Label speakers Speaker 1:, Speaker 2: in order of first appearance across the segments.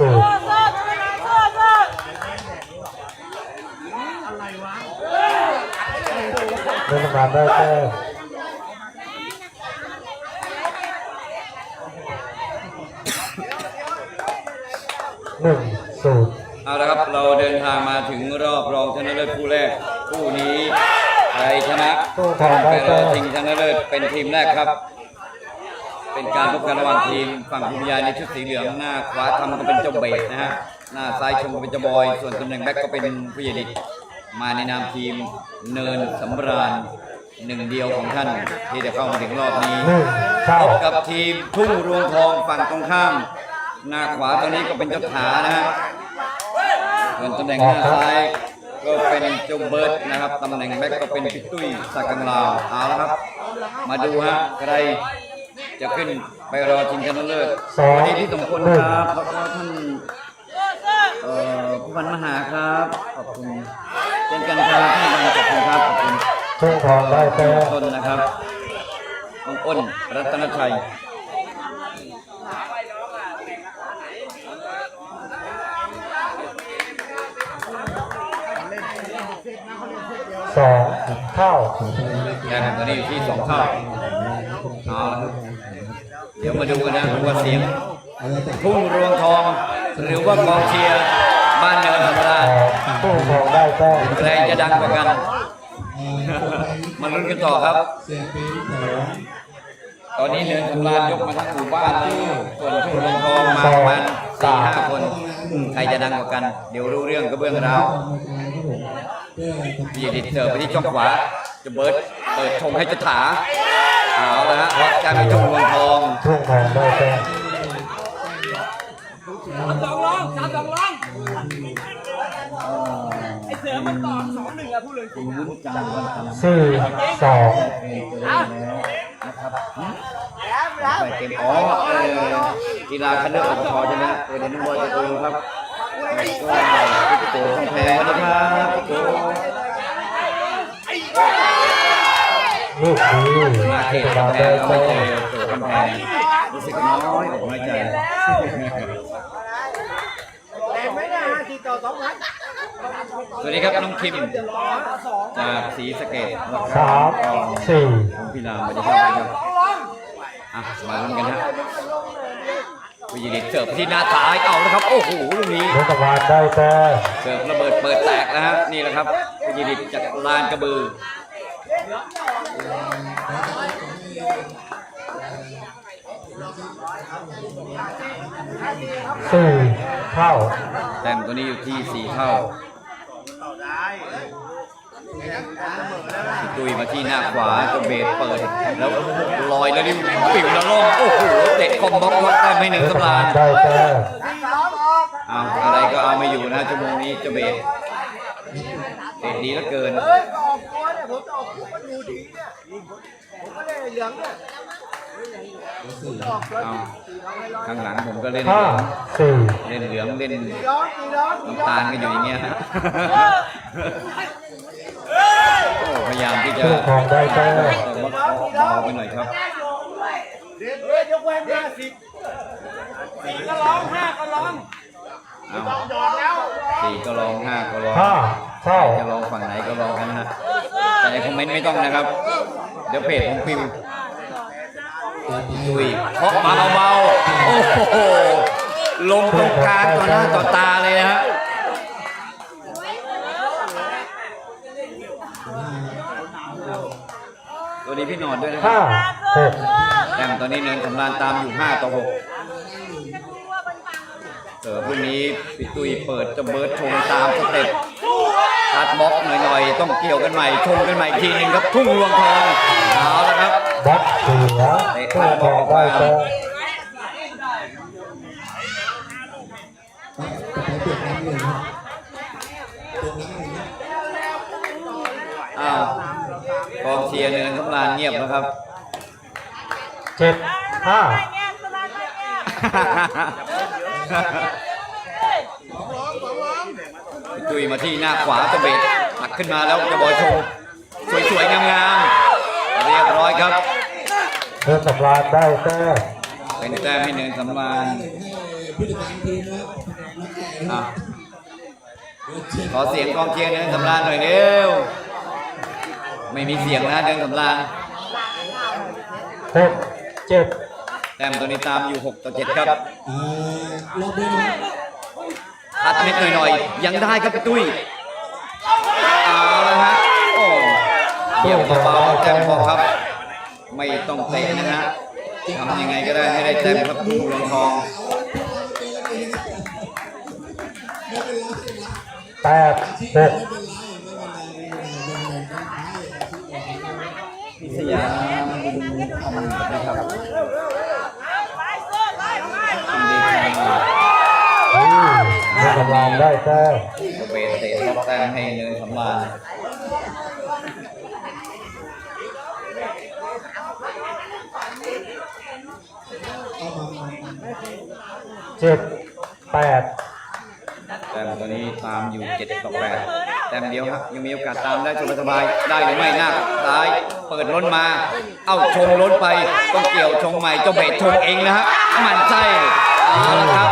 Speaker 1: ศูนย์เล่นงานได้แต้มหนึ่งศูนย์
Speaker 2: เอาละครับเราเดินทางมาถึงรอบรองชนะเลิศคู่แรกคู่นี้ใครชนะ
Speaker 1: ตู้ทองได้
Speaker 2: ไปร
Speaker 1: แต้
Speaker 2: อ
Speaker 1: ม
Speaker 2: ชิงชนะเลิศเป็นทีมแรกครับ เป็นการพบกันระหว่างทีมฝั่งภูมิยายในชุดสีเหลืองหน้าขวาทำก็เป็นเจ้าเบสนะฮะหน้าซ้ายชมก็เป็นเจ้าบอย ส่วนตำแหน่งแบ็คก็เป็นผู้ใหญ่ดิษมาในนามทีมเนินสำราญหนึ่งเดียวของท่านที่จะเข้ามาถึงรอบนี้
Speaker 1: หนึ่งเท่า
Speaker 2: พบกับทีมทุ่งรวงทองฝั่งตรงข้าม หน้าขวาตอนนี้ก็เป็นเจ้าถานะฮะส่วนตำแหน่งหน้าซ้ายก็เป็นเจ้าเบิร์ดนะครับตำแหน่งแบ็คก็เป็นพี่ตุ้ยสักกังลาวเอาละครับ มาดูฮะใคร จะขึ้นไปรอชิงชนะเลิศ
Speaker 1: สอง
Speaker 2: วันนี้ที่สมควร
Speaker 1: หนึ่ง
Speaker 2: ครับแล้วก็ท่านเอ่อผู้พันมหาครับ ขอบคุณเช่นกันครับท่านขอบคุณครับขอบคุณ
Speaker 1: ตู้ทองได้แต้ม
Speaker 2: ต้นนะครับน้องอ้นรัตนชัย
Speaker 1: สองเท่า
Speaker 2: แข่งตัวนี้อยู่ที่สองเท่าเอาละครับ เดี๋ยวมาดูกันนะว่าเสียงทุ่งรวงทอง หรือว่ากองเชียร์บ้านเนินธรรมดา
Speaker 1: ตู้ทองได้แต้ม
Speaker 2: ใครจะดังกว่ากัน มาลุ้นกันต่อครับ ตอนนี้เนินธรรมดายกมาทั้งหมู่บ้านเลยส่วนทุ่งรวงทองมาประมาณสี่ห้าคน ใครจะดังกว่ากัน เดี๋ยวรู้เรื่องกระเบื้องราวพี่ดิดเสิร์ฟไปที่ช่องขวาจะเบิร์ดเปิดชงให้เจะถา เอาละฮะวัดกันไปทุ่งรวงทอง
Speaker 1: ตู้ทองได้แต้ม
Speaker 3: สองร้องสามสองร้องไอเสือมันตอบสองหนึ่งอะพูดเลยจริง
Speaker 1: สี่สอง
Speaker 2: ไปเกมอ๋อเออกีฬาคันเลือกปตทใช่ไหมเออเดี๋ยวน้องบอยจะดูครับก็พี่โกกำแพงนะครับพี่โก
Speaker 1: ลูกนี้
Speaker 2: มาเขต
Speaker 1: มา
Speaker 2: กำแพ
Speaker 1: ได้
Speaker 2: งก็
Speaker 1: แต้
Speaker 2: ไม่เจ
Speaker 1: ม
Speaker 2: อโกกำแพงรู้สึกน้อยอกน้อยใจ
Speaker 3: แต่ไม่ได้ห้าสี่ต่อสองพัน
Speaker 2: สวัสดีครับน้องคิมจากศรีสเกด
Speaker 1: สามสี่
Speaker 2: ของพี่รามสวัสดีครับสวัสดีครับอะมาลุ้นกันฮะวิจิตรเสิร์ฟที่หน้าซ้ายเอาแล้วครับ โอ้โหลูกนี้
Speaker 1: รัฐบาลได้แต้ม
Speaker 2: เสิร์ฟระเบิดเปิดแตกนะฮะนี่แหละครับวิจิตรจากลานกระบือ
Speaker 1: สี่เท่า
Speaker 2: แต้มตัวนี้อยู่ที่สี่เท่าพี่ตุยมาที่หน้าขวาก็เบสเปิด แล้วลอยแล้วนี่ปิวแล้วล่องโอ้โหเตะคอมบล็อกล็อกได้ไม่หนึ่ง
Speaker 1: รัฐ
Speaker 2: สำ
Speaker 1: บา
Speaker 2: รา
Speaker 1: ล
Speaker 2: ญ
Speaker 1: ได้แต้ม
Speaker 2: เอาอะไรก็เอาไม่อยู่นะชั่วโมงนี้เจะเบสเตะดีเหลือเกิน
Speaker 3: เลยเหลืองเนี่ยออกตัว
Speaker 2: เอา
Speaker 3: สี่ร้อยให้ร้อย
Speaker 2: ข้างหลังผมก็เล่นเห
Speaker 1: ห้า
Speaker 2: ลือง
Speaker 1: สี่
Speaker 2: เล่นเหลืองเล่น
Speaker 3: สี่ร้อยสี่ร้อยสี่
Speaker 2: น้ำ
Speaker 3: ร้อ
Speaker 2: ตายลก็อยู่อย่างเงี้ยฮะโอ้พยายามที่จะ
Speaker 1: ตู้ทองได้แต้ม
Speaker 2: แต่ว่าเบาไปหน่อยครับ
Speaker 3: เดี๋ยวเดี๋ยวยกเว้นห้าสิบสี่ก็ร้องห้าก็ร้อง
Speaker 2: เอา
Speaker 3: หยอดแล้ว
Speaker 2: สี่ก็ลองห้าก็ลอง
Speaker 1: ห้าเท่า
Speaker 2: จะลองฝั่งไหนก็ลองกันนะฮะแต่ในคอมเมนต์ไม่ต้องนะครับ เดี๋ยวเพจผมพิมพ์ดุยเพราะมาเบาๆโอ้โหลงตรงกลางต่อหน้าต่อตาเลยนะฮะตัวนี้พี่หนอนด้วยนะค
Speaker 1: ห้า
Speaker 2: รับ
Speaker 1: หก
Speaker 2: แต้มตอนนี้เนินสำรานตามอยู่ 5 ต่อ 6 เสิร์ฟรุ่นนี้พี่ตุยเปิดจะเบิร์ดชงตามสเต็ปตัดบล็อกหน่อยๆ ต้องเกี่ยวกันใหม่ชงกันใหม่อีกทีหนึงครับทุ่งรวงทองเอาละครับ
Speaker 1: บล็อกเสียตู้ทองได้แต้ม
Speaker 2: อ้าวกองเชียร์เนินสำรานเงียบแล้วครับ
Speaker 1: เจ็ดห้า
Speaker 2: พี่ตุย ดุยมาที่หน้าขวาจะเบรกหักขึ้นมาแล้วจะบอยโชงสวยๆงามๆเรียบร้อยครับ
Speaker 1: เดินสำราญได้แต้
Speaker 2: เป็นแต้มให้เนินสำราน
Speaker 4: ผู้จัดการทีมนะครับนักแข่งนะค
Speaker 2: อะ
Speaker 4: รับ
Speaker 2: ขอเสียงกองเชียร์เดินสำราญหน่อยเร็วไม่มีเสียงนะเดินสำราญ
Speaker 1: หกเจ็ด
Speaker 2: แต้มตัวนี้ตามอยู่ 6 ต่อ 7 ครับ
Speaker 4: อ่ารอบนี้นะครับ
Speaker 2: พัดนิดหน่อยๆ ยังได้ครับพี่ตุ้ยเอาละฮะโอ้เยี่ยมเบาๆแต้มพอครับ ไม่ต้องเตะนะฮะทำยังไงก็ได้ให้ได้แต้มครับทุ่งรวงทอง
Speaker 1: แปดหก
Speaker 2: พิสยามทำนะครับ
Speaker 1: เดินกำลังได้แต้ม
Speaker 2: กระเบนเตะล็อกแต้มให้เนินสำราญ
Speaker 1: เจ็ดแปด
Speaker 2: แต้มตัวนี้ตามอยู่7ต่อ8แต้มเดียวครับยังมีโอกาสตามได้สบายๆได้หรือไม่หน้าซ้ายเปิดล้นมา เอ้าชงล้นไปต้องเกี่ยวชงใหม่เจ้าเบสชงเองนะฮะหมันไส้เอาละครับ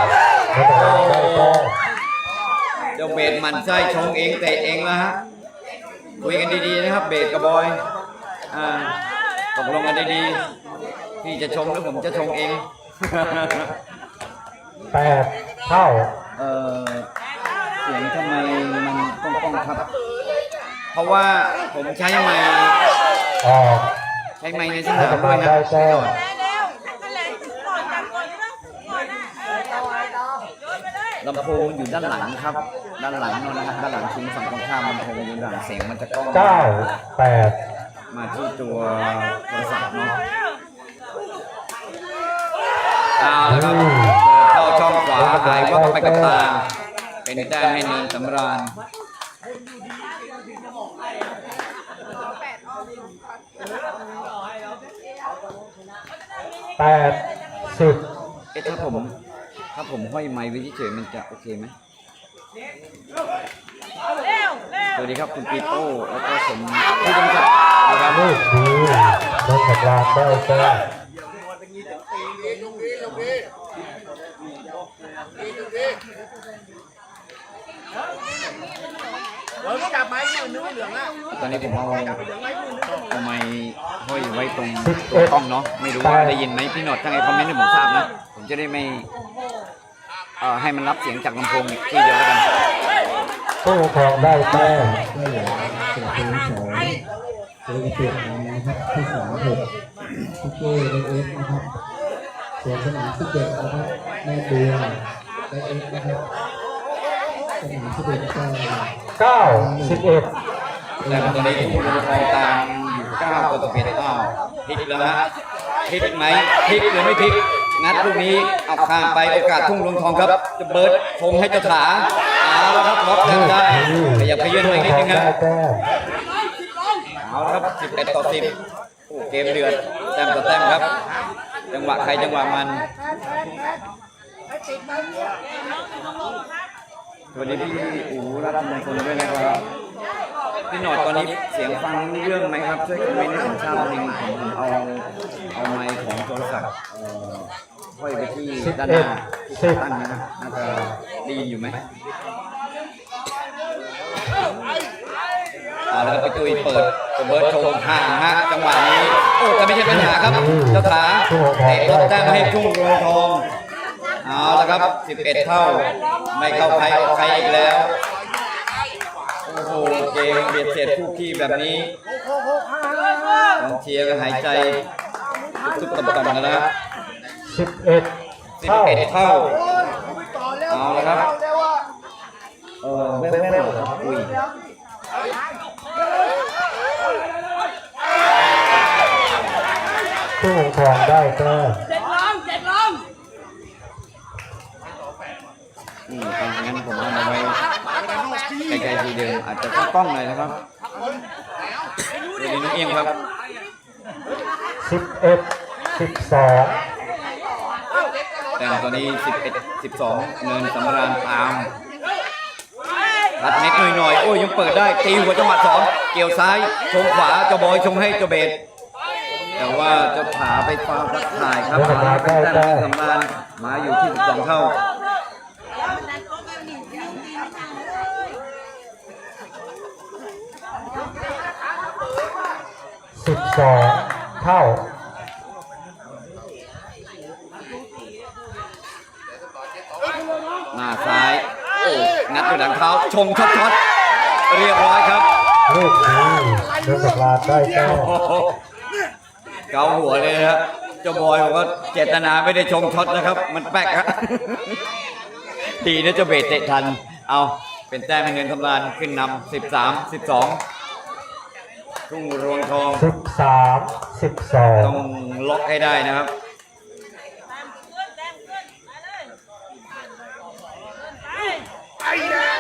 Speaker 1: เดิ
Speaker 2: เจ้าเบสหมันไส้ชงเองเตะเองนะฮะคุยกันดีๆนะครับ เบสกับบอยอ่าตกลงกันดีๆพี่จะชงหรือผมจะชงเอง
Speaker 1: แปดเท่า
Speaker 2: เออเสียงทำไมมันก้องๆครับ เพราะว่าผมใช้ไม้
Speaker 1: ออก
Speaker 2: ใช้ไม้ในส
Speaker 1: เดิ
Speaker 2: นานม
Speaker 1: กำ
Speaker 2: ด้
Speaker 1: ลั
Speaker 2: วย
Speaker 1: ง
Speaker 2: นะ
Speaker 1: ได้แต้ม
Speaker 2: ลำโพงอยู่ด้านหลังครับ ด้านหลังนั่นนะครับด้านหลังซุ้มฝั่งตรงข้ามลำโพงอยู่ด้านหลังเสียงมันจะก้อง
Speaker 1: เก้าแปด
Speaker 2: มาที่ตัวโทรศัพท์เนาะเอาแล้วครับเข้าช่องขวาหายวับไปกับตาเป็นแต้มให้เนินสำราญ
Speaker 1: แปดสิบ
Speaker 2: เอ๊ะถ้าผม ถ้าผมห้อยไม้ไว้เฉยๆมันจะโอเคไหม สวัสดีครับคุณปีโป้แล้วก็ผมพี่ดำศักดิ์นะครับ
Speaker 1: ลูกดีเดินกำลังได้แต้ม
Speaker 3: เดี๋ยวจับไม้ที่มันนึกไม่เหลืองอะ
Speaker 2: ตอนนี้ผมเอา
Speaker 3: ที่มันนึก
Speaker 2: เอาไมห้อยไว้ตรงตัวกล้องเนาะไม่รู้ว่าได้ยินไหมพี่หนอดทางไอคอมเมนต์ให้ผมทราบนะ ผมจะได้ไม่ เอ่อให้มันรับเสียงจากลำโพงอีกที่เดียวแล้วกัน
Speaker 1: ตู้ทองได้แต้ม
Speaker 4: ก็เหลือเสียทีสองเจอเปลี่ยนนะครับที่สามหกทุกเก้ได้เอฟนะครับส่วนสนามที่เจ็ดนะครับแม่เดือนได้เอฟนะครับสนามที่เจ็ดก็
Speaker 1: เก้าสิบเอ็ด
Speaker 2: แต่ตอนนี้ทุ่งรวงทองตามอยู่9ต่อ11อ้าวพลิกแล้วฮะพลิกไหมพลิกหรือไม่พลิก งัดลูกนี้เอาข้ามไปโอกาสทุ่งรวงทองครับจะเบิร์ดคงให้เจ้าขาเอาแล้วครับล็อกแต้มได้ขยับขยื่นไปนิดนึง
Speaker 1: ได้
Speaker 2: ฮะเอาละครับ11ต่อ10โอ้เกมเดือดแต้มต่อแต้มครับ จังหวะใครจังหวะมันสวัสดีพี่อูรัตน์มงคลด้วยนะครับ พี่หนอดตอนนี้เสียงฟังเรื่องไหมครับ ช่วยคอมเมนต์ให้ผมทราบหนึ่งผมเอาเอาไมค์ของโทรศัพท์เอ่อห้อยไปที่ด้านหน้าที่ตั้งนะครับน่าจะได้ยินอยู่ไหมเอาแล้วก็ไปตุยเปิดเบิร์ดโชว์ห่างฮะจังหวะนี้โอ้แต่ไม่ใช่ปัญหาครับเจ้าขาเตะรถแต้มให้ทุ่งรงทองเอาละครับ 11 เท่า ไม่เข้าใครออกใครอีกแล้ว อ้โหเกมเบียดเสียดคู่ขี้แบบนี้กองเชียร์ก็หายใจทุบๆต่ำๆกันแล้วครับ
Speaker 1: สิบเอ็ดเท่า
Speaker 2: 11เท่า
Speaker 3: ต่อเร็ว
Speaker 2: เอาละครับ
Speaker 3: เร็วอะ
Speaker 2: เออไม่ไม่ไม่ครับอุ้ย
Speaker 1: ตู้ทองได้แต้ม
Speaker 2: อืมเอางั้นผมเอามาไว้ ไกลๆทีเดิมอาจจะกล้องๆหน่อยนะครับเดี๋ยวนี้น้องเอียงครับ
Speaker 1: สิบเอ็ดสิบสอง
Speaker 2: แต่ตอนนี้11 12เนินสำราญตามรัดเน็ตหน่อยๆโอ้ยยังเปิดได้ตีหัวจังหวะสองเกี่ยวซ้ายชงขวาเจ้าบอยชงให้เจ้าเบสแต่ว่าเจ้าขาไปฟาวล์ทักทายครับมาเป็นแต้มเนินสำราญมาอยู่ที่12เท่า
Speaker 1: สเท่า
Speaker 2: หน้าซ้ายนัดด้วยหลังเท้าชงช็อตเรียบร้อยครับ
Speaker 1: ลูกนี้เทศบาลได้
Speaker 2: เก้าเกาหัวเลยครับเจ้าบอยบอกว่าเจตนาไม่ได้ชงช็อตนะครับ มันแป๊กครับดีนะเจ้าเบสเตะทัน เอาเป็นแต้มเงินทำลานขึ้นนำสิบสามสิบสอง ทุ่งรวงทอง
Speaker 1: สิบสามสิบสอง
Speaker 2: ต้องล็อกให้ได้นะครับ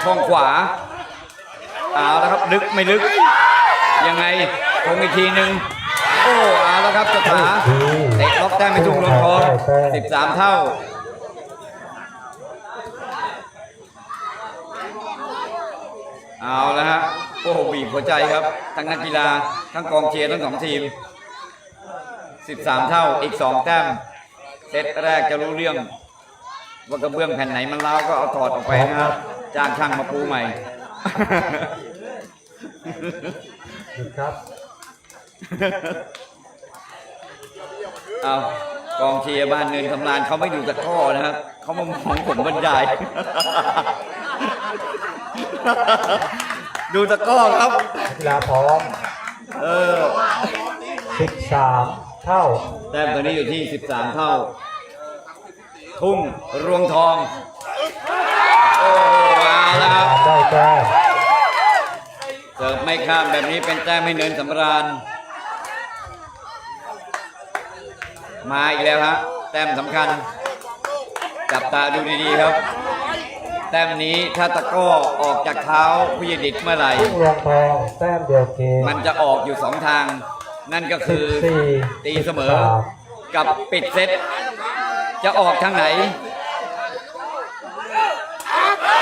Speaker 2: ท้องขวาเอาแล้วครับลึกไม่ลึก ยังไงคงอีกทีหนึ่งโอ้เอาแล้วครับจับขาเตะล็อกได้ไม่ถูกลงทองสิบสามเท่าเอาแล้วฮะ โอ้โหบีบหัวใจครับ ทั้งนักกีฬา ทั้งกองเชียร์ทั้งสองทีม 13 เท่าอีก 2 แต้มเซตแรกจะรู้เรื่อง ว่ากระเบื้องแผ่นไหนมันร้าวก็เอาถอดออกไปนะครับจ้างช่างมาปูใหม่
Speaker 1: หยุดครับ
Speaker 2: เอากองเชียร์บ้านเนินทำลานเขาไม่ดูตะกร้อนะครับเขามามองผมบรรยาย ดูตะกร้อครับ
Speaker 1: กีฬาพร้อม
Speaker 2: เออ
Speaker 1: สิบสามเท่า
Speaker 2: แต้มตัวนี้อยู่ที่ 13 เท่า ทุ่งรวงทอง โอ้โหมาแล้วครับ
Speaker 1: ได้แต้ม
Speaker 2: เสิร์ฟไม่ข้ามแบบนี้เป็นแต้มให้เนินสำราญ มาอีกแล้วฮะแต้มสำคัญ จับตาดูดีๆครับ แต้มนี้ถ้าตะกร้อออกจากเท้าพิยดิตเมื่อไหร่
Speaker 1: ทุ่งรวงทองแต้มเดียวเกม
Speaker 2: มันจะออกอยู่สองทาง นั่นก็คือ
Speaker 1: 14
Speaker 2: ตีเสมอ กับปิดเซตจะออกทางไหน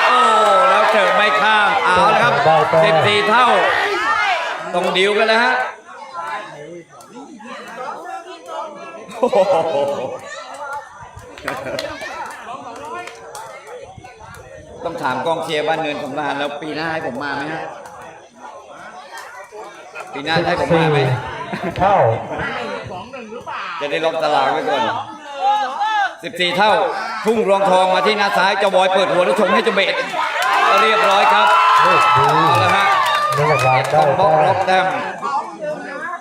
Speaker 2: โอ้แล้วเสิร์ฟไม่ข้ามเอาแล้วครับ14เท่าต้องดิวกันแล้วฮะโอ้โห ต้องถามกองเชียร์บ้านเนินสำราญแล้วปีหน้าให้ผมมาไหมฮะปีหน้าให้ผมมาไหม
Speaker 1: เท่า
Speaker 2: จะได้ล็อกตารางไว้ก่อน14 เท่า ทุ่งรวงทองมาที่หน้าซ้ายเจ้าบอยเปิดหัวแล้วชงให้เจ้าเบสเรียบร้อยครับ
Speaker 1: ลูกนี้
Speaker 2: เอาละฮะ
Speaker 1: เดินสำราญ
Speaker 2: ต้
Speaker 1: ได้
Speaker 2: องบล็อก
Speaker 1: แต้
Speaker 2: ล็อ
Speaker 1: ม
Speaker 2: กแต้ม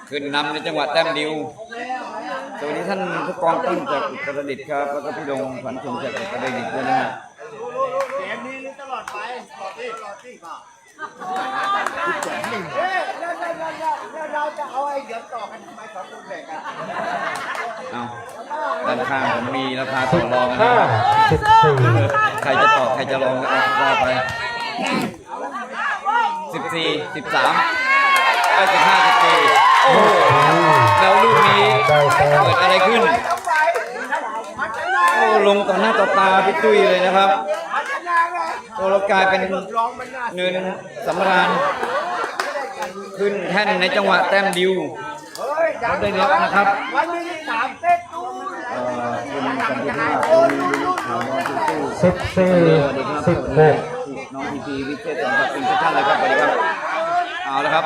Speaker 2: ขึ้นนำในจังหวะแต้มดิวสวัสดีท่านผู้กองต้นจากอุตรดิตถ์ครับ แล้วก็พี่ดงขวัญชมจากอุตรดิตถ์ด้วยนะฮะ
Speaker 3: เกมนี้ตลอดไป ตลอดที่ตลอดที่ค่ะเฮ้ยแล้วแล้วแล้วแล้วเราจะเอาไอ้เดี๋ยวต่อกันทำไมสองคนแบ่งกัน
Speaker 2: เอาด้านข้างผมมีราคาต่อรองนะ
Speaker 1: ห้า
Speaker 2: ครับ
Speaker 1: สิบสี่
Speaker 2: ใครจะตอบใครจะลองก็เอาว่าไปสิบสี่สิบสามเอ้ยสิบห้าสิบสี่โอ้โหแล้วลูกนี้เกิดอะไรขึ้น โอ้ลงต่อหน้าต่อตาพี่ตุ้ยเลยนะครับ
Speaker 3: มันชนะไง
Speaker 2: โอ้ เรากลายเป็น
Speaker 3: ร้องมันน่า
Speaker 2: เนินสำราญขึ้นแท่นในจังหวะแต้มดิว
Speaker 3: เฮ้ย
Speaker 2: เขาได้รับนะครับ
Speaker 3: วันนี้สามเซตตู้
Speaker 2: เอ่อคุณสัมพุทธาคุณถาวรคุณตู้
Speaker 1: สิบสี่
Speaker 2: สวัสดีครับ
Speaker 1: สิบ
Speaker 2: สวัส
Speaker 1: ห
Speaker 2: ดี
Speaker 1: ก
Speaker 2: น้องพีพีวิเศษสมบัติเป็นทุกท่านเลยครับสวัสดีครับเอาละครับ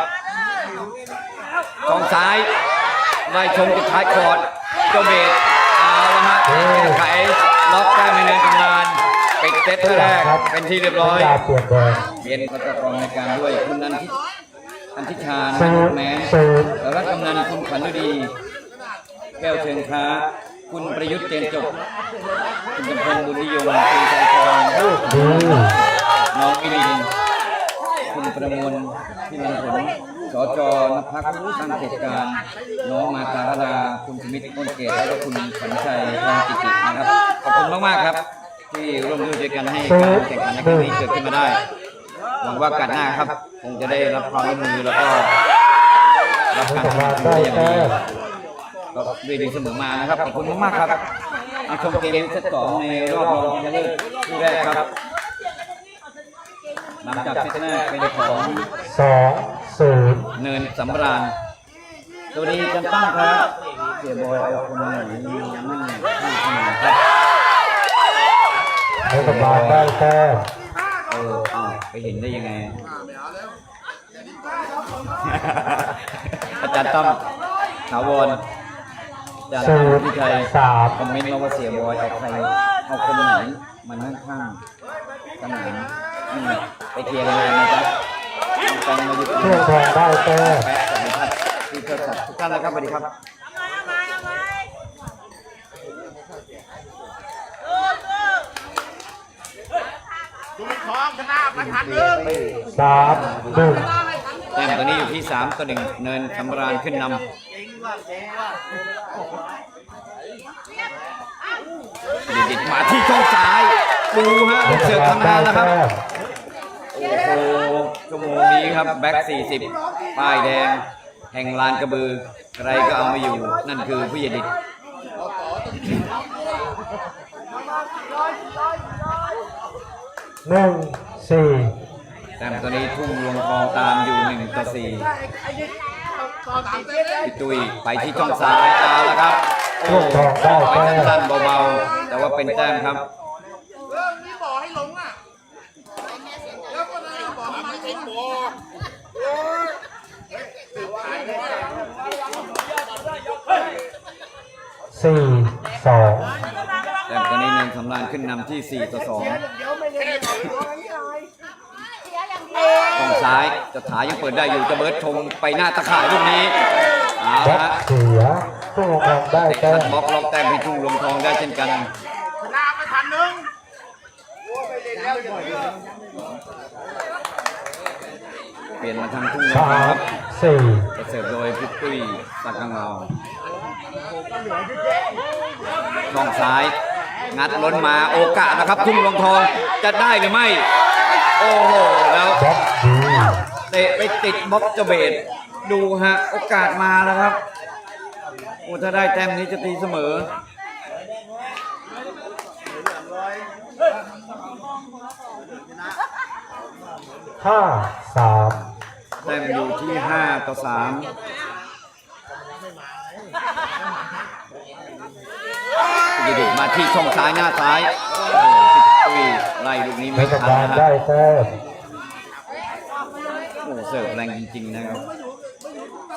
Speaker 2: ทองซ้ายไล่ชมจุดท้ายคอร์ดเจ้าเบสเอาละฮะไขล็อกแต้มในเนินตำนาน ปิดเซตแรกเป็นที่เรียบร้อย
Speaker 1: กีฬาเปลี่ยนแดง
Speaker 2: เรียนประกองในการด้วยคุณนันทิอันทิชานะ
Speaker 1: ศูนย์
Speaker 2: แม้
Speaker 1: ศูนย์
Speaker 2: รัฐกำนันคุณขวัญฤดี แก้วเชิงค้า คุณประยุทธ์เจนจบ คุณกำพลบุญนิยมคุณชัยพร
Speaker 1: ลูกนี้
Speaker 2: น้องอิลินคุณประมวลพิมพ์ผลสจนภักตั้งเหตุการณ์น้องมาตาราคุณสมิทธิ์อ้นเกตและก็คุณขวัญชัยทองกิตินะครับ ขอบคุณมาก ๆ ครับ ที่ร่วมด้วยช่วยกันให้การแข่งขันในครั้งนี้เกิดขึ้นมาได้ หวังว่าการหน้าครับคงจะได้รับความร่วมมือแล้วก็รับ
Speaker 1: เดิน
Speaker 2: การ
Speaker 1: สำราญ
Speaker 2: ทำงาน
Speaker 1: ได้
Speaker 2: ได้อย่าง
Speaker 1: แต้
Speaker 2: ดี
Speaker 1: ม
Speaker 2: ก็ด้วยดีเสมอมานะครับขอบคุณมากๆครับเอาชมเกมเซตสองในรอบรองชนะเลิศคู่แรกครับหลังจากเซตแรกเป็นของ
Speaker 1: สองศูนย์
Speaker 2: เนินสำราญสวัสดีจันตั้งครับเสียบอยเอาคนไหนนั่งข้างขนาดครับ
Speaker 1: เดินสำราญได้แต้ม
Speaker 2: เอออ้าวไปเห็นได้ยังไง อาจารย์ต้อมถาวรจาก
Speaker 1: ศูน
Speaker 2: พี่
Speaker 1: ย์
Speaker 2: ชัย
Speaker 1: สาม
Speaker 2: คอมเมนต์มาว่าเสียบอยเอาใครเอาคนไหนมันข้างข้างๆสนามนี่ไปเคลียร์กันเลยนะจ๊ะแฟนมาหยุด
Speaker 1: เมืองทองได้แต้ม
Speaker 2: แปะสวัสดีครับที่เกิดสัตว์ทุกท่านนะครับสวัสดีครับ
Speaker 3: ดูทอง ชนะมาทันหนึ่ง
Speaker 1: สามหนึ่ง
Speaker 2: แต้มตัวนี้อยู่ที่3ต่อ1เนินคำรานขึ้นนำดิดๆมาที่ช่องซ้ายดูฮะ
Speaker 1: เมือง
Speaker 2: เสื
Speaker 1: ท
Speaker 2: อก
Speaker 1: อง
Speaker 2: ทำ
Speaker 1: ได้
Speaker 2: งานแล้วครับ
Speaker 1: แต้ม
Speaker 2: โอ้โหชั่วโมงนี้ครับแบ็ค40ป้ายแดง แห่งลานกระบือ ใครก็เอาไมาอยู่นั่นคือผู้ใหญ่ดิด
Speaker 1: หนึ่งสี่
Speaker 2: แต้มตัวนี้ทุ่งรวงทองตามอยู่1ต่อ4พี่ตุ้ยไปที่ช่องซ้ายเอาแล้วครับ
Speaker 1: เมืองทองได้
Speaker 2: ไป
Speaker 1: แต้ม
Speaker 2: สั้นๆเบาๆแต่ว่าเป็นแต้มครับ
Speaker 3: เรื่องนี้บอกให้ลงอะแล้วก็นะบอกให้ไม่บอก
Speaker 1: สี่สอง
Speaker 2: สำรานขึ้นนำที่ 4 ต่อ2ช่องซ้ายจะถายังเปิดได้อยู่จะเบิร์ดชงไปหน้าตะข่ายลูกนี้เอา
Speaker 1: แบ็
Speaker 2: ละ
Speaker 1: ค
Speaker 2: ฮะ
Speaker 1: เสียเมืองทองได้
Speaker 2: เตะ
Speaker 1: แต้
Speaker 2: คัด
Speaker 1: ม
Speaker 2: บล็อกล็อกแต้มให้ทุ่งลงทองได้เช่นกัน
Speaker 3: ชนะมาทันหนึ่ง
Speaker 2: เปลี่ยนมาทางทุ่งลง
Speaker 1: สา
Speaker 2: ทองค
Speaker 1: ม
Speaker 2: รับ
Speaker 1: สี่
Speaker 2: จะเสิร์ฟโดยพี่ตุ้ยสักกังเงาช่องซ้าย งัดล้นมาโอกาสนะครับทุ่งลงทองจะได้หรือไม่ โอ้โหแล้ว
Speaker 1: แบ็คดี
Speaker 2: เตะไปติดบล็อกเจเบตดูฮะโอกาสมาแล้วครับโอ้ถ้าได้แต้มนี้จะตีเสมอ
Speaker 1: ห้าสาม
Speaker 2: แต้มอยู่ที่5ต่อ3 ดีดีมาที่ช่องซ้ายหน้าซ้ายโอ้โหพี่ตุ้ยไล่ลูกนี้
Speaker 1: เมื
Speaker 2: ไม่
Speaker 1: องท
Speaker 2: ทั
Speaker 1: อนง
Speaker 2: นะ
Speaker 1: ได้
Speaker 2: ฮะ
Speaker 1: แต้ม
Speaker 2: โอ้โหเสิร์ฟแรงจริงๆนะครับ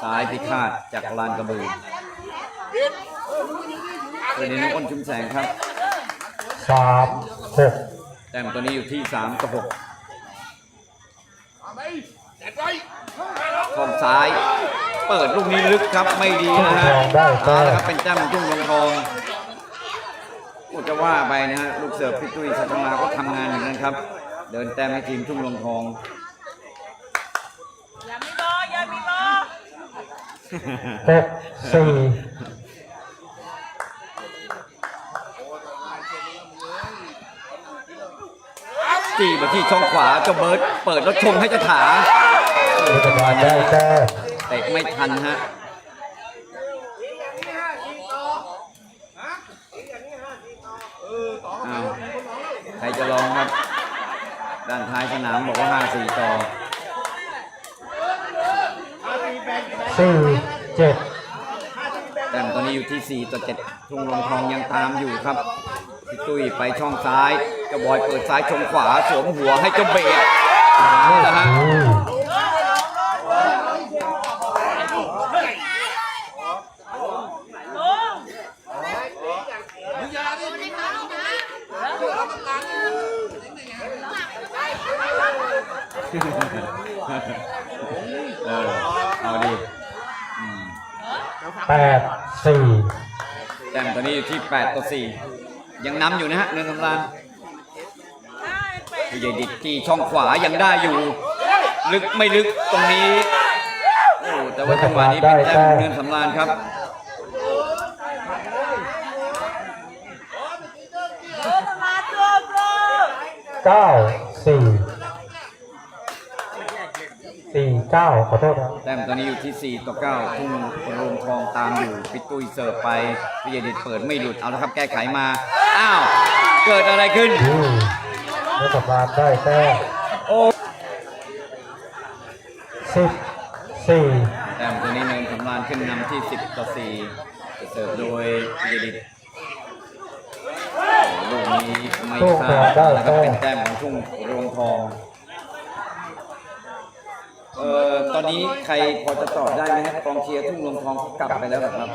Speaker 2: ซ้ายพิฆาตจากลานกระบือเพื่อนน้องอ้นชุมแสงครับ
Speaker 1: สามหก
Speaker 2: แต้มตัวนี้อยู่ที่3ต่อ6
Speaker 3: เอาไปแจกไว้
Speaker 2: ช่องซ้าย เปิดลูกนี้ลึกครับไม่ดี
Speaker 1: เมือง
Speaker 2: นะ
Speaker 1: ท
Speaker 2: ฮะ
Speaker 1: องได้
Speaker 2: เอา
Speaker 1: แต้
Speaker 2: ละ
Speaker 1: ม
Speaker 2: ครับเป็นแต้มของทุ่งลงทอง โอ้จะว่าไปนะฮะลูกเสิร์ฟพี่ตุ้ยสัตมาก็ทำงานอย่างนั้นครับ เดินแต้มให้ทีมทุ่งลงทอง
Speaker 5: อย่ามีรออย่ามีรอ
Speaker 1: หกสี่
Speaker 2: จีมาที่ช่องขวาเจ้าเบิร์ดเปิดแล้วชงให้เจ้าถา
Speaker 1: เมืองทองได้แต้ม
Speaker 2: เตะไม่ทันฮะอ้าวใครจะลองครับ ด้านท้ายสนามบอกว่า 5-4 ต่อ
Speaker 1: สี่เจ็ด
Speaker 2: แต้มตอนนี้อยู่ที่ 4 ต่อ 7 ทุ่งลงทองยังตามอยู่ครับพี่ตุ้ยไปช่องซ้ายเจ้าบอยเปิดซ้ายชงขวาสวมหัวให้เจ้าเบสเอาละฮะ
Speaker 1: อืม
Speaker 2: เออ เอาดิอืม
Speaker 1: แปดสี่
Speaker 2: แต้มตอนนี้อยู่ที่ 8 ต่อ 4 ยังนำอยู่นะฮะเนินกำลังผู้ใหญ่ดิดที่ช่องขวายังได้อยู่ ลึกไม่ลึกตรงนี้โอ้แต่ว่าจังหวะนี้เป็นแต้มของเนินสำรานครับ
Speaker 5: มาตัวตัว
Speaker 1: เก้าสี่สี่ เก้าขอโทษครับ
Speaker 2: แต้มตอนนี้อยู่ที่ 4 ต่อ 9 ทุ่งรวงทองตามอยู่ปิตุ้ยเสิร์ฟไปพิยดิตเปิดไม่หลุดเอาละครับแก้ไขมา อ้าว เกิดอะไรขึ้น
Speaker 1: อืมรัฐบาลได้แต้ม
Speaker 2: โอ้
Speaker 1: สิบสี่
Speaker 2: แต้มตัวนี้เนินสำรานขึ้นนำที่ 10 ต่อ 4 จะเสิร์ฟโดยพิยดิตโอ้ลูกนี้ไม่พลาดแล้วก็เป็นแต้มของทุ่งรวงทองเอ่อตอนนี้ใครพอจะตอบได้ไหมครับกองเชียร์ทุ่งลมทองกลับไปแล้วเหรอครับ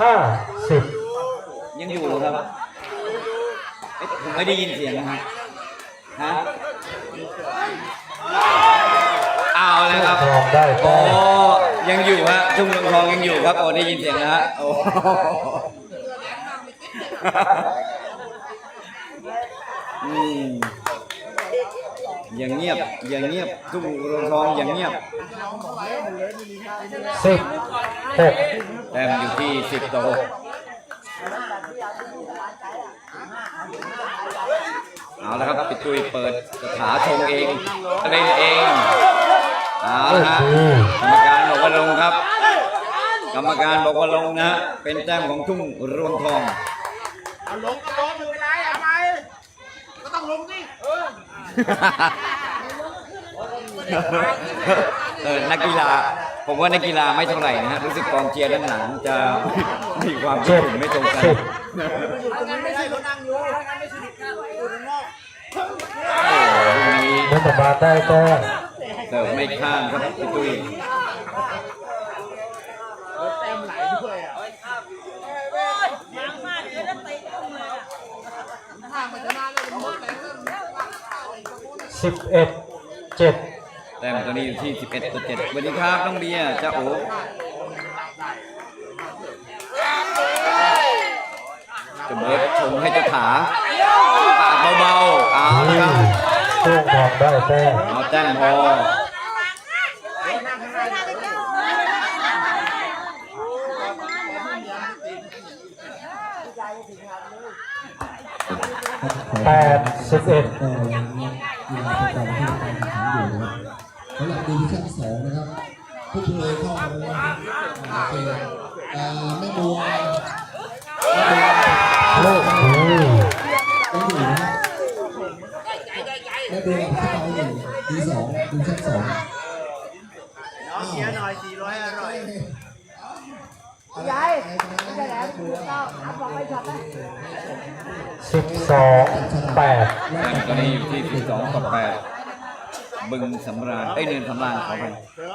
Speaker 1: ห้าสิบ
Speaker 2: ยังอยู่เหรอครับเอ๊ะผมไม่ได้ยินเสียงนะฮะฮะเอาเลยครับ
Speaker 1: ทองได้
Speaker 2: โอ้
Speaker 1: แต้ม
Speaker 2: ยังอยู่ฮะทุ่งลมทองยังอยู่ครับโอ้ได้ยินเสียงนะฮะโอ้อืม อย่างเงียบอย่างเงียบทุ่งลมทองอย่างเงียบ
Speaker 1: สิบหก
Speaker 2: แต้มอยู่ที่สิบต่อหกเอาละครับปิดตุยเปิดสถาชงเองเล่นเองเอาละฮะกรรมการบอกว่าลงครับ กรรมการบอกว่าลงนะฮะเป็นแต้มของทุ่งรวงทอง
Speaker 3: เอาลงก็ลงไม่เป็นไรเอาไปก็ ต้องลงสิเออ
Speaker 2: เออนักกีฬา ผมว่านักกีฬาไม่เท่าไหร่นะฮะรู้สึกกองเชียร์ด้านหลังจะมีความคิด
Speaker 1: เจ็ด
Speaker 2: เห็นไม่ตรงกัน
Speaker 1: สิบ
Speaker 3: ไม่ได้ก็นั่งอยู่ถ้างั้นไม่สนิทกันอยู่ข้างนอก
Speaker 2: โอ้โหลูกนี้
Speaker 1: เนสบาได้แต้ม
Speaker 2: เสิร์ฟไม่ข้ามครับพี่ตุ้ย
Speaker 3: แต้มไหลด้วยอะ
Speaker 5: ยังมากเดี๋ยวจะเตะเข้ามือ
Speaker 3: ถ้ามันชนะเลยมันหมดแล้ว
Speaker 1: สิบเอ็ดเจ็ด
Speaker 2: แต้มตัวนี้อยู่ที่ 11ต่อ7สวัสดีครับน้องเบียร์จ้าโอ๋จะเบิร์ดชงให้เจ้าขาปากเบาๆเอาละครับ
Speaker 1: ช่วงทองได้แต้ม
Speaker 2: เอาแต้มพอ
Speaker 1: แปดสิบเอ็ด
Speaker 4: ก็ ยังกีฬาประจำที่การแข่งขันอยู่นะครับสำหรับดิวิชั่นสองนะครับ ผู้เพลย์เข้ามาแล้วโอเคเอ่อแม่บัวแม่บัว
Speaker 1: ลูกนี้
Speaker 4: ยังอยู่นะครับแม่บัวเข้ามาอยู่ดีสองดิวิชั่นสอง
Speaker 3: น้องเชียหน่อย400อร่อย
Speaker 4: ยายไม่ได้แล้วบัว
Speaker 1: สิบสองแปด
Speaker 2: แต้มตัวนี้อยู่ที่12ต่อ8บึงสำราญเอ้ยเนินสำราญขอไป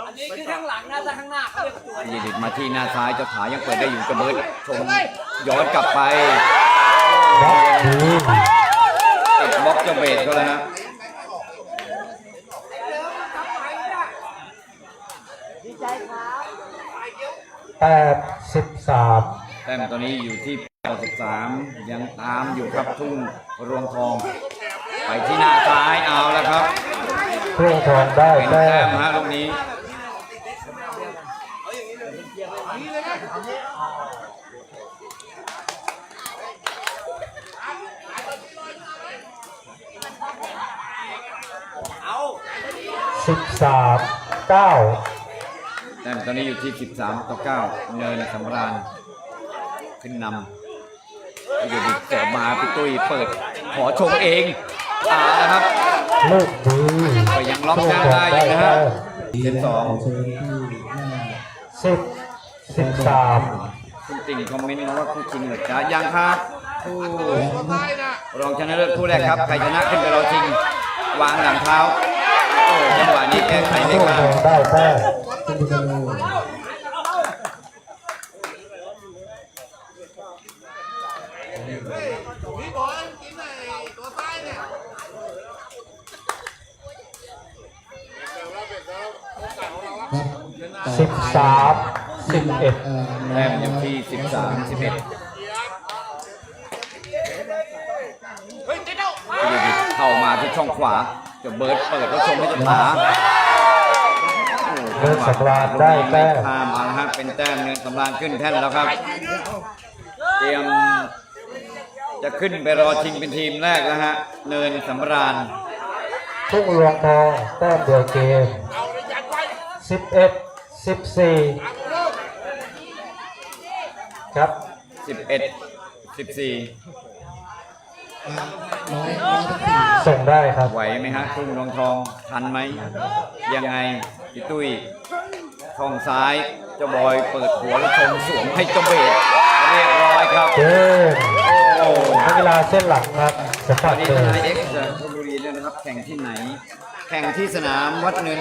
Speaker 5: อันนี้คือข้างหลังนะแต่ข้างหน้าเขาเรียกตัว
Speaker 2: ยีดิดมาที่หน้าซ้ายเจ้าขายังเปิดได้อยู่จะเบิร์ดชงย้อนกลับไป
Speaker 1: ล็อกทีม
Speaker 2: ติดบล็อกเจ้าเบสก็แล้วฮะ
Speaker 1: แปด สิบสาม
Speaker 2: แต้มตัวนี้อยู่ที่83ยังตามอยู่ครับทุ่งรวงทอง ไปที่หน้าซ้ายเอาแล้วครับ
Speaker 1: ช่วงทองได้
Speaker 2: เป็น
Speaker 1: แต้
Speaker 2: แต้
Speaker 1: ม
Speaker 2: มฮะลูกนี้
Speaker 1: สิบสามเก้า
Speaker 2: แต้มตัวนี้อยู่ที่ 13 ต่อ 9 เนินสำราญ ขึ้นนำอยู่ดีเสิร์ฟมาพี่ตุ้ยเปิดขอชงเองเอาแล้วครับ
Speaker 1: ลูกนี้
Speaker 2: ก็ยังล็อก
Speaker 1: ช่วง
Speaker 2: ได้
Speaker 1: ทอง
Speaker 2: ได้อ
Speaker 1: ได้
Speaker 2: ยู่นะ
Speaker 1: แต้
Speaker 2: ฮะ
Speaker 1: ม
Speaker 2: เซตสอง
Speaker 4: เชิญที่หน้า
Speaker 1: สิบสิบสาม
Speaker 2: คุณติ่งคอมเมนต์มาว่าคู่จริงเหรือจ๊ะยังครับคู่
Speaker 3: ตายนะ
Speaker 2: รองชนะเลิศคู่แรกครับใครชนะขึ้นไปรอชิง วางหลังเท้าโอ้จังหวะนี้แก้ไขได้
Speaker 1: ช่วง
Speaker 2: ค
Speaker 1: ท
Speaker 2: รั
Speaker 1: อบงได้ แต้ม
Speaker 4: คุณผู้ชม
Speaker 3: พี่บอลกินไอ้ตัวซ้ายเนี่ย
Speaker 4: ครับต่อ
Speaker 1: สิบสามสิบเอ็ด
Speaker 4: เอ่อ
Speaker 2: แต้มอยู่ที่13 11
Speaker 3: เฮ้ยเจ๊เจ้า
Speaker 2: อยู่ดีเข้ามาที่ช่องขวาจะเบิร์ดเปิดแล้วชมให้จะขา
Speaker 1: เนินสำราญได้แต้ม
Speaker 2: ข้ามเอาละฮะเป็นแต้มเนินสำราญขึ้นแท่นแล้วครับ เตรียมจะขึ้นไปรอชิงเป็นทีมแรกแล้วฮะ เนินสำราญ
Speaker 1: ทุ่งรวงทองแต้มเดียวเกมสิบเอ็ดสิบสี่ครับ
Speaker 2: 11 14
Speaker 4: น้อยน้อยทั้งสี่
Speaker 1: ส่งได้ครับ
Speaker 2: ไหวไหมฮะทุ่งรองทองทันไหมยังไง พี่ตุ้ยช่องซ้ายเจ้าบอยเปิดหัวแล้วชมสวมให้เจ้าเบสเรียบร้อยครับ
Speaker 1: เกม
Speaker 2: โอ้
Speaker 1: นักกีฬาเส้นหลังครับส
Speaker 2: ส
Speaker 1: กั
Speaker 2: วั
Speaker 1: ด
Speaker 2: สดี
Speaker 1: เล
Speaker 2: ทนาย
Speaker 1: ย
Speaker 2: เอ็กซ์จากชลบุรีด้วยนะครับ แข่งที่ไหน แข่งที่สนามวัดเนิน